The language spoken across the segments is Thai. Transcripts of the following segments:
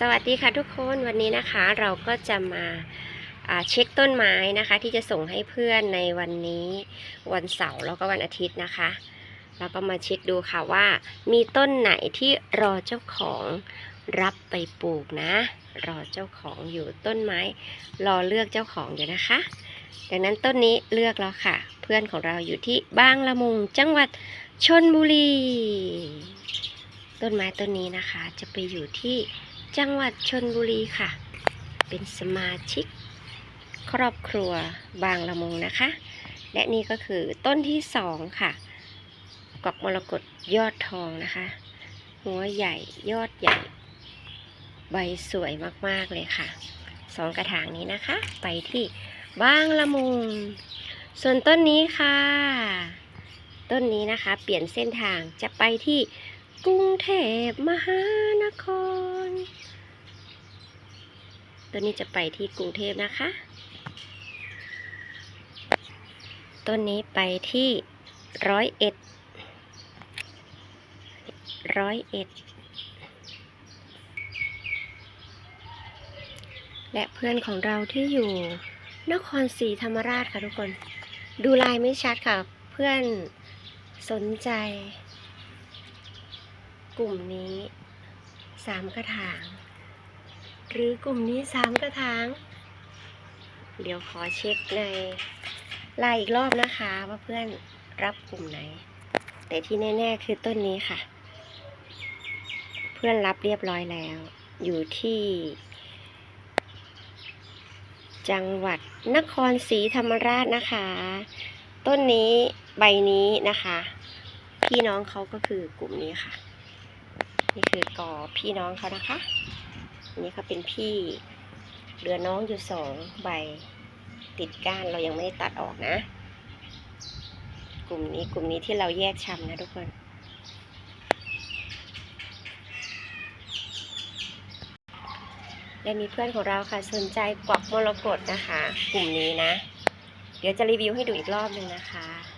สวัสดีค่ะทุกคนวันนี้นะคะเราก็จะมาเช็คต้นไม้นะคะ ที่จะส่งให้เพื่อนในวันนี้วันเสาร์แล้วก็วันอาทิตย์นะคะแล้วก็มาเช็คดูค่ะว่า มีต้นไหนที่รอเจ้าของรับไปปลูกนะ รอเจ้าของอยู่ต้นไม้ รอเลือกเจ้าของอยู่นะคะ ดังนั้นต้นนี้เลือกแล้วค่ะ เพื่อนของเราอยู่ที่บางละมุงจังหวัดชนบุรี ต้นไม้ต้นนี้นะคะ จะไปอยู่ที่ จังหวัดชนบุรีค่ะ เป็นสมาชิก ครอบครัวบางละมุงนะคะ และนี่ก็คือต้นที่สองค่ะกวักมรกตยอดทองนะคะ หัวใหญ่ยอดใหญ่ ใบสวยมากๆเลยค่ะสองกระถางนี้นะคะ ไปที่บางละมุง ส่วนต้นนี้ค่ะ ต้นนี้นะคะ เปลี่ยนเส้นทางจะไปที่ กรุงเทพมหานครต้นนี้จะไปที่กรุงเทพนะคะ ต้นนี้ไปที่ร้อยเอ็ด ร้อยเอ็ด และเพื่อนของเราที่อยู่นครศรีธรรมราชค่ะทุกคน ดูลายไม่ชัดค่ะ เพื่อนสนใจ กลุ่มนี้สามกระถาง หรือกลุ่มนี้สามกระถาง เดี๋ยวขอเช็คในไลน์อีกรอบนะคะ ว่าเพื่อนรับกลุ่มไหน แต่ที่แน่ ๆ คือต้นนี้ค่ะ เพื่อนรับเรียบร้อยแล้ว อยู่ที่ จังหวัดนครศรีธรรมราชนะคะ ต้นนี้ใบนี้นะคะ พี่น้องเขาก็คือกลุ่มนี้ค่ะ นี่คือกอพี่น้องเขานะคะอันนี้เขาเป็นพี่เหลือน้องอยู่สองใบติดก้านเรายังไม่ได้ตัดออกนะ กลุ่มนี้กลุ่มนี้ที่เราแยกชำนะทุกคน และมีเพื่อนของเราค่ะสนใจกวักมรกตนะคะ กลุ่มนี้นะ เดี๋ยวจะรีวิวให้ดูอีกรอบหนึ่งนะคะ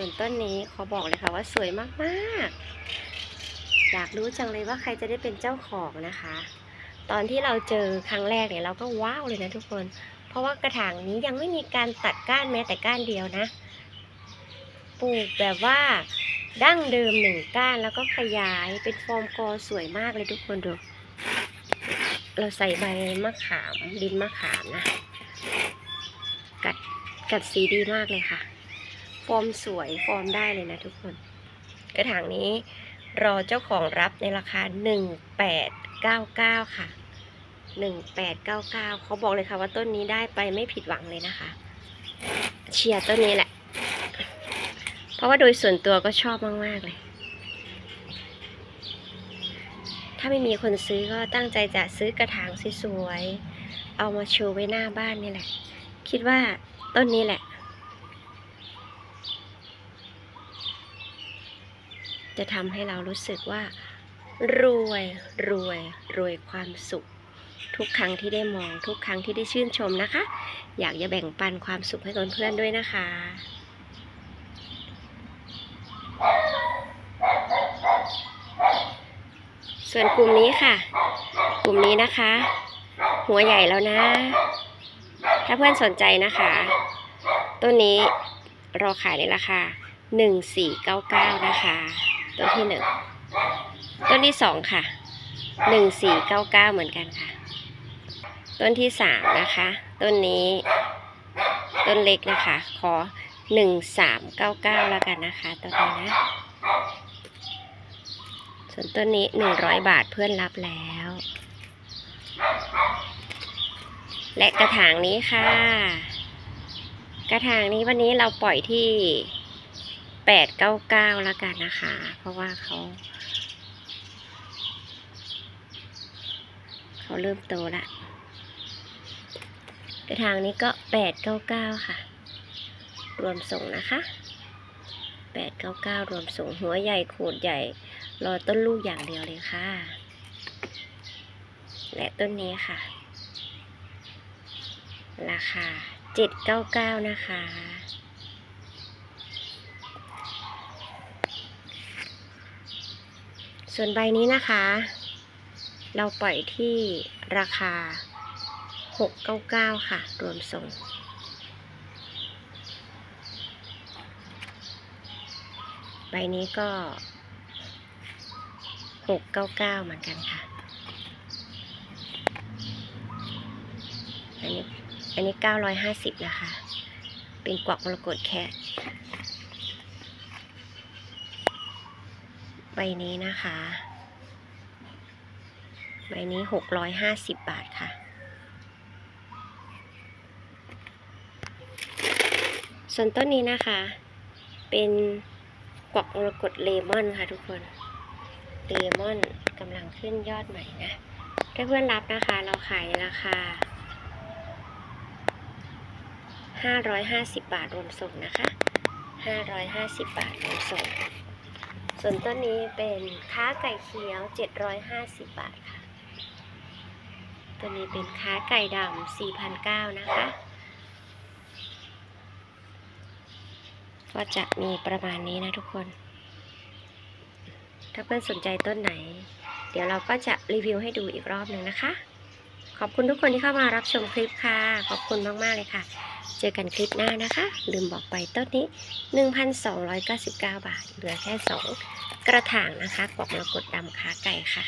ส่วนต้นนี้ขอบอกเลยค่ะว่าสวยมากๆ อยากรู้จังเลยว่าใครจะได้เป็นเจ้าของนะคะ ตอนที่เราเจอครั้งแรกเนี่ยเราก็ว้าวเลยนะทุกคน เพราะว่ากระถางนี้ยังไม่มีการตัดก้านแม้แต่ก้านเดียวนะ ปลูกแบบว่าดั้งเดิมหนึ่งก้านแล้วก็ขยายเป็นฟอร์มกอสวยมากเลยทุกคนดู เราใส่ใบมะขามดินมะขามนะ กัดกัดสีดีมากเลยค่ะ ฟอร์มสวยฟอร์มได้เลยนะทุกคน กระถางนี้รอเจ้าของรับในราคา 1899 ค่ะ 1899 เขาบอกเลยค่ะว่าต้นนี้ได้ไปไม่ผิดหวังเลยนะคะ เชียร์ต้นนี้แหละ เพราะว่าโดยส่วนตัวก็ชอบมาก ๆ เลย ถ้าไม่มีคนซื้อก็ตั้งใจจะซื้อกระถางสวยๆ เอามาโชว์ไว้หน้าบ้านนี่แหละ คิดว่าต้นนี้แหละ จะทำให้เรารู้สึกว่า รวยรวยรวยความสุข ทุกครั้งที่ได้มองทุกครั้งที่ได้ชื่นชมนะคะ อยากจะแบ่งปันความสุขให้เพื่อนๆด้วยนะคะส่วนกลุ่มนี้ค่ะ กลุ่มนี้นะคะ หัวใหญ่แล้วนะ ถ้าเพื่อนสนใจนะคะ ต้นนี้เราขายในราคา 1499 นะคะ ต้นที่หนึ่งต้นที่สองค่ะ1499เก้าเก้าเหมือนกันค่ะ ต้นที่สามนะคะ ต้นนี้ ต้นเล็กนะคะ ขอ1399แล้วกันนะคะต้นนี้นะ ส่วนต้นนี้100บาทเพื่อนรับแล้ว และกระถางนี้ค่ะ กระถางนี้วันนี้เราปล่อยที่ 899แล้วกันนะคะ เพราะว่าเขา เขาเริ่มโตละกระถางนี้ก็899ค่ะ รวมส่งนะคะ899รวมส่งหัวใหญ่ขูดใหญ่ รอต้นลูกอย่างเดียวเลยค่ะ และต้นนี้ค่ะ ราคาเจ็ดเก้าเก้านะคะ ส่วนใบนี้นะคะ เราปล่อยที่ราคา 699 ค่ะ รวมส่ง ใบนี้ก็ 699 เหมือนกันค่ะ อันนี้ อันนี้ 950 นะคะ เป็นกวักมรกตแคะ ใบนี้นะคะ ใบนี้650บบาทค่ะ ส่วนต้นนี้นะคะ เป็นกวักมรกตเลมอนค่ะทุกคน เลมอนกำลังขึ้นยอดใหม่นะถ้าเพื่อนรับนะคะ เราขายราคา550 บาทรวมส่งนะคะ 550 บาทรวมส่ง ส่วนต้นนี้เป็นค้าไก่เขียว 750 บาทค่ะ ตัวนี้เป็นค้าไก่ดำ4,009นะคะ ก็จะมีประมาณนี้นะทุกคน ถ้าเพื่อนสนใจต้นไหน เดี๋ยวเราก็จะรีวิวให้ดูอีกรอบหนึ่งนะคะ ขอบคุณทุกคนที่เข้ามารับชมคลิปค่ะ ขอบคุณมาก ๆ เลยค่ะ เจอกันคลิปหน้านะคะ ลืมบอกไปต้นนี้ 1,299 บาท เหลือแค่ 2 กระถางนะคะกอกมรกตดำขาไก่ค่ะ